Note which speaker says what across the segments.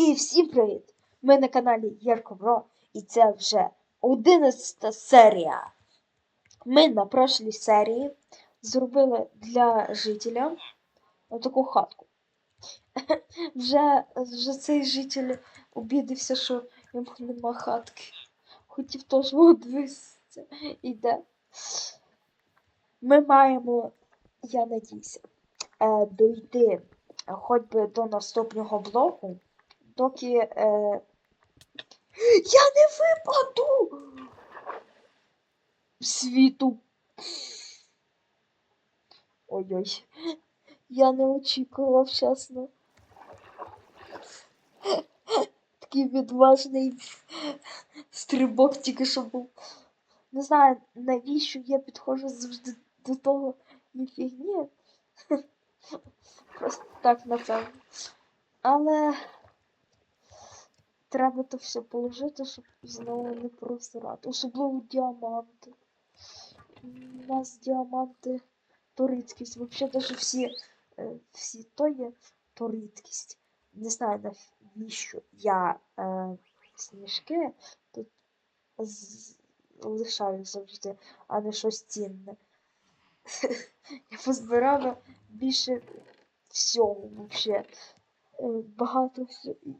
Speaker 1: І всім привіт! Ми на каналі Ярко і це вже 11 серія. Ми на прошлій серії зробили для жителя отаку хатку. Вже, вже цей житель обідався, що йому нема хатки. Хотів теж одвисся. Іде. Ми маємо, я надіюся, е, дойти хоч би до наступного блоку, доки е... я не випаду світу. Ой-ой, я не очікував, чесно. Такий відважний стрибок тільки що був. Не знаю, навіщо я підходжу завжди до того ні. Просто так, напевно. Але треба то все положити, щоб знову не просирати. Особливо діаманти. У нас діаманти то. Взагалі навіть всі, е, всі то є то. Не знаю навіщо я е, сніжки тут лишаю завжди, а не щось цінне. Я позбирала більше всього вообще. Е, Багато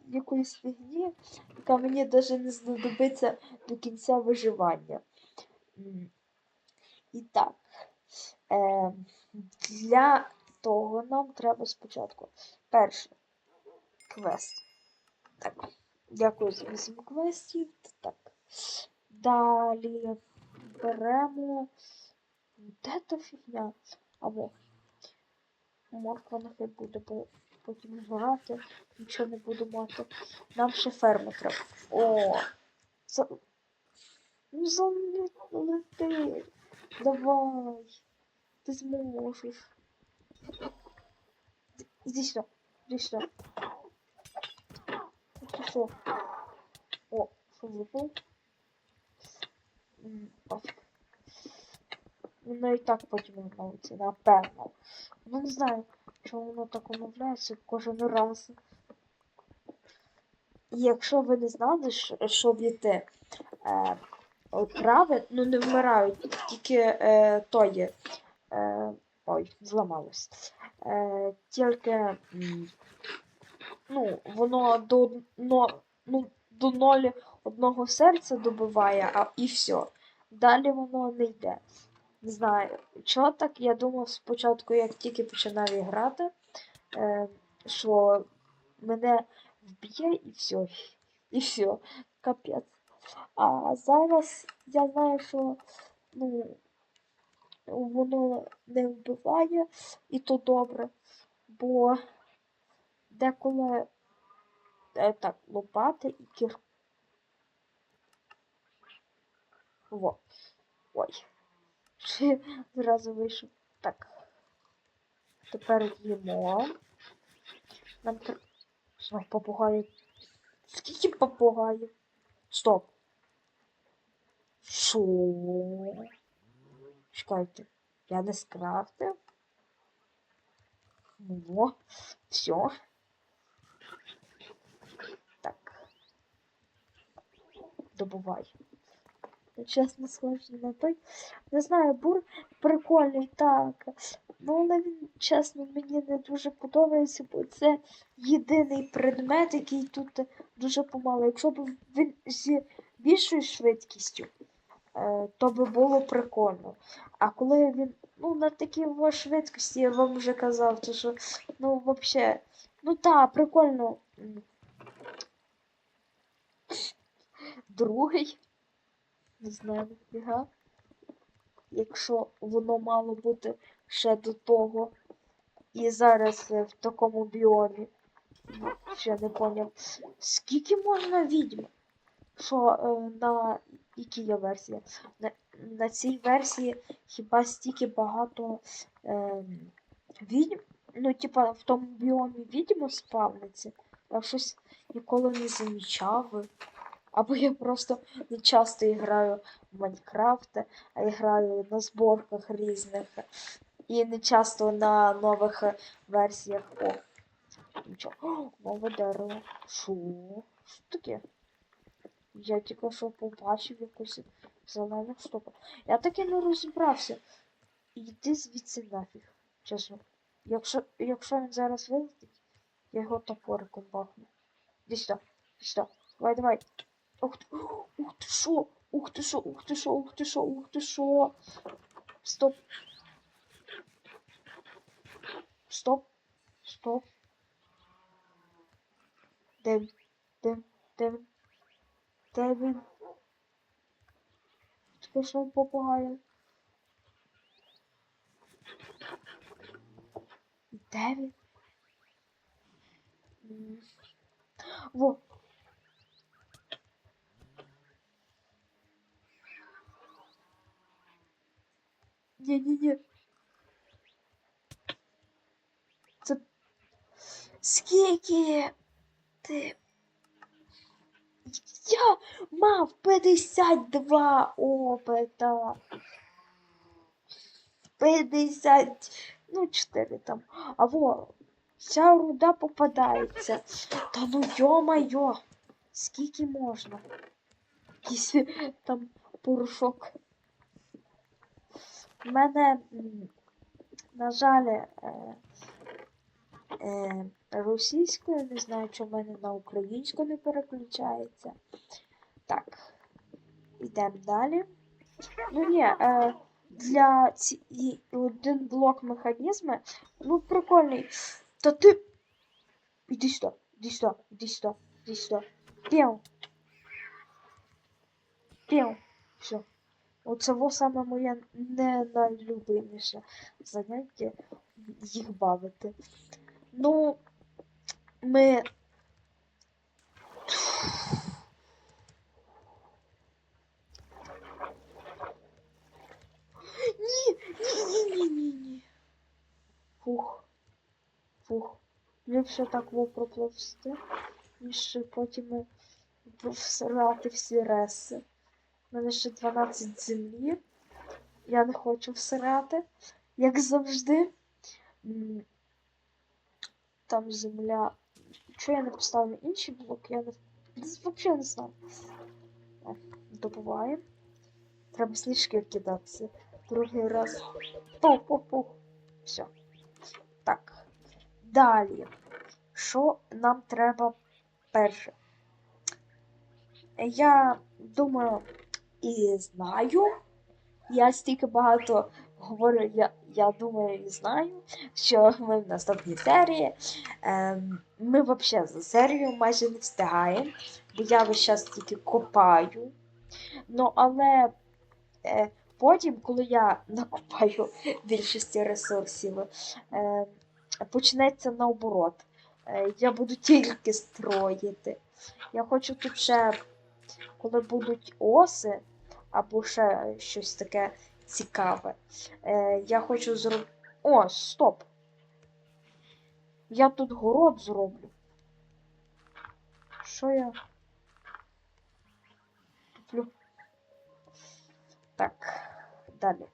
Speaker 1: якоїсь фігні, яка мені навіть не знадобиться до кінця виживання. І так, е, для того нам треба спочатку перше квест. Так, дякую за 8 квестів. Так. Далі беремо. Де та фігня? Або морква нехай буде, бо потім збирати, нічого не буду мати. Нам ще ферми треба. О! За... Ну залети. Давай. Ти зможеш. Іди сюди. Іди сюди. Що? О, що випав? Воно і так потім відновиться, напевно. Ну не знаю, чому воно так оновляється кожен раз. Якщо ви не знали, що- б'єте е, прави, ну не вмирають, тільки е, то є. Е, ой, зламалось. Е, тільки ну, воно до, но, ну, до нолі одного серця добиває, а і все. Далі воно не йде. Не знаю, чого так. Я думав спочатку, як тільки починав грати, е, що мене вб'є і все. І все. Капець. А зараз я знаю, що ну, воно не вбиває, і то добре. Бо деколи е, так, лопати і кір. Во. Ой. Ще зразу вийшов. Так. Тепер їмо. Нам треба. Знов попугаю. Скільки попугаїв? Стоп. Шо? Чекайте. Я не скрафтив. Во. Все. Так. Добувай. Чесно схожий на той. Не знаю, бур прикольний, так. Ну, але він, чесно, мені не дуже подобається, бо це єдиний предмет, який тут дуже помало. Якщо б він зі більшою швидкістю, е, то би було прикольно. А коли він ну, на такій швидкості, я вам вже казав, то що, ну, взагалі, ну так, прикольно. Другий. Не знаю, нафіга. Якщо воно мало бути ще до того. І зараз е, в такому біомі. Ну, Ще не поняв. Скільки можна відьм? Що е, на якій є версія? На, на цій версії хіба стільки багато е, відьм? Ну, типа в тому біомі відьми спавниться. Я щось ніколи не замічав. Або я просто не часто граю в Майнкрафт, а граю на зборках різних. І не часто на нових версіях. О. Нічого. Нове дерево. Шо? Що таке? Я тільки що побачив якусь зелену штуку. Я таки не розібрався. Йди звідси нафіг. Чесно. Якщо, якщо він зараз вилетить, я його топориком бахну. Іди сюди. Давай, давай. Ух ти, ух ти шо, ух ти шо, ух ти шо, ух ти шо, ух ти шо. Стоп. Стоп. Стоп. Де він? Де він? Де він? Де він? Він? Во. Ні-ні-ні. Це... Скільки ти? Я мав 52 опита. 50, ну 4 там. А во, вся руда попадається. Та ну йо-майо, скільки можна? Якийсь там порошок. У мене, на жаль, е, е, російською, не знаю, чому в мене на українську не переключається. Так, йдемо далі. Ну ні, е, для ці, один блок механізми, ну прикольний. Та ти. Іди сюди, іди сюди, іди сюди, іди сюди. Пів. Пів. Все. Оце саме моє не найлюбиміше заняття їх бавити. Ну, ми. Ні, ні, ні, ні, ні, ні. Фух. Фух. Ліпше так во ніж потім всирати всі реси. У мене ще 12 землі. Я не хочу всирати, як завжди. Там земля. Чого я не поставив інший блок? Я не... Взагалі не знаю. Добуваємо. Треба сніжки кидатися. Другий раз. Пух-пух-пух. Все. Так. Далі. Що нам треба перше? Я думаю і знаю. Я стільки багато говорю, я, я думаю і знаю, що ми в наступній серії. Ем, ми взагалі за серію майже не встигаємо, бо я весь час тільки копаю. Ну, але е, потім, коли я накопаю більшості ресурсів, е, почнеться наоборот. Е, я буду тільки строїти. Я хочу тут ще, коли будуть оси, або ще щось таке цікаве. Е, я хочу зробити. О, стоп! Я тут город зроблю. Що я туплю? Так, далі.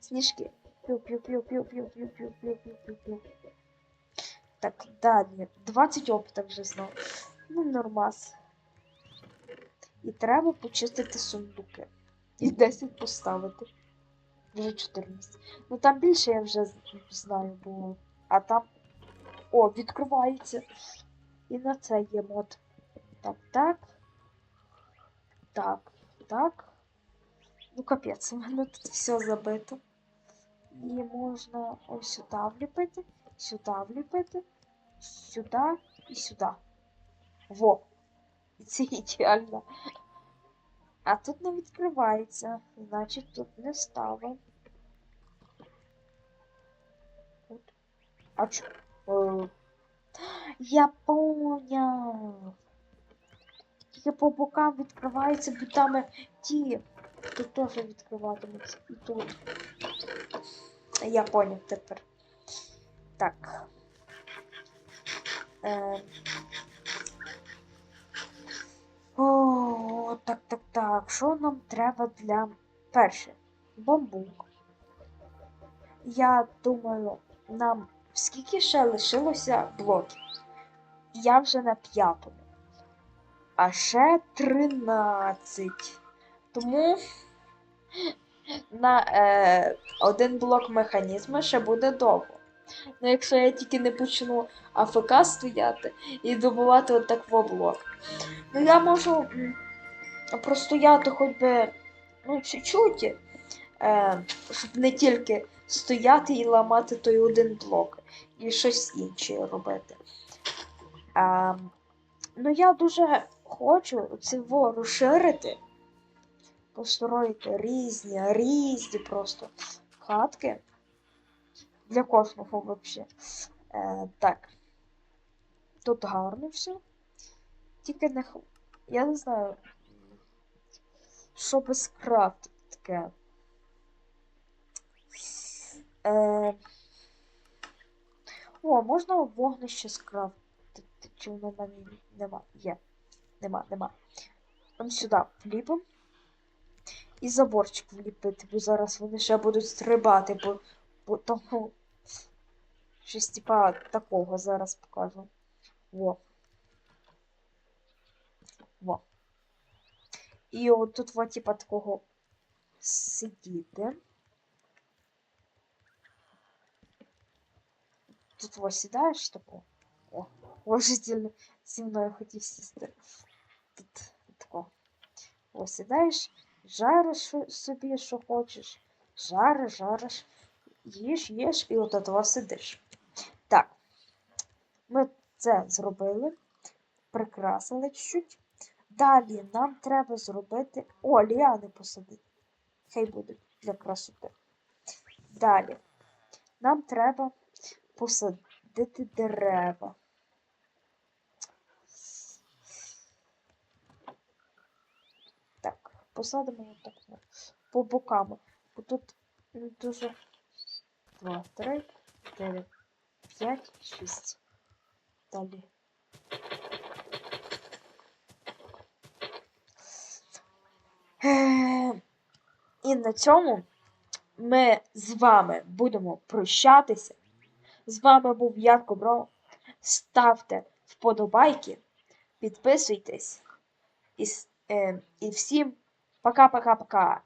Speaker 1: Сніжки. П'ю, п'ю, п'ю, п'ю, п'ю, п'ю, п'ю, п'ю, п'ю, п'ю, п'ю. Так, далі. 20 опита вже знов. Ну, нормас. І треба почистити сундуки. І 10 поставити. Вже 14. Ну там більше я вже знаю, бо. А там. О, відкривається. І на це є мод. Так, так. Так, так. Ну капець, у мене тут все забито. І можна ось сюди вліпити, сюди вліпити, сюди і сюди. Во. Це ідеально. А тут не відкривається, значить тут не. От. А чо? Е, Я поняв. Тільки по бокам відкривається, бо там ті. Тут теж відкриватиметься. І тут. Я поняв тепер. Так. Е, О, так, так, так. Що нам треба для перше? Бамбук. Я думаю, нам скільки ще лишилося блоків? я вже на п'ятому. А ще 13. Тому на е, один блок механізму ще буде довго. Ну, якщо я тільки не почну АФК стояти і добувати отак в блок. Ну я можу простояти хоч би ну, чуть-чуть, е, щоб не тільки стояти і ламати той один блок, і щось інше робити. А, ну я дуже хочу це розширити, построїти різні, різні просто хатки. Для кожного взагалі. Е, так. Тут гарно все. Тільки не Я не знаю. Що без крафт таке. Е... О, можна вогнище скрафтити. Чи воно в мене нема? Є. Нема, нема. Там сюди вліпимо. І заборчик вліпити, бо зараз вони ще будуть стрибати, бо, бо тому. Щось типа такого зараз покажу. Во. І от тут во, типа такого сидіти. Тут во сідаєш тако. О, уважительно зі мною хотів сісти. Тут тако. О, сідаєш, жариш собі, що хочеш. Жариш, жариш, їш, їш, і от этого сидиш. Так. Ми це зробили. Прикрасили чуть-чуть. Далі нам треба зробити. О, ліани посадити. Хай будуть для красоти. Далі. Нам треба посадити дерева. Так, посадимо так ну, по бокам. Бо тут дуже. Два, три, чотири, п'ять, шість. Далі. Е, І на цьому ми з вами будемо прощатися. З вами був Ярко Бро. Ставте вподобайки, підписуйтесь і, е, і всім пока-пока-пока.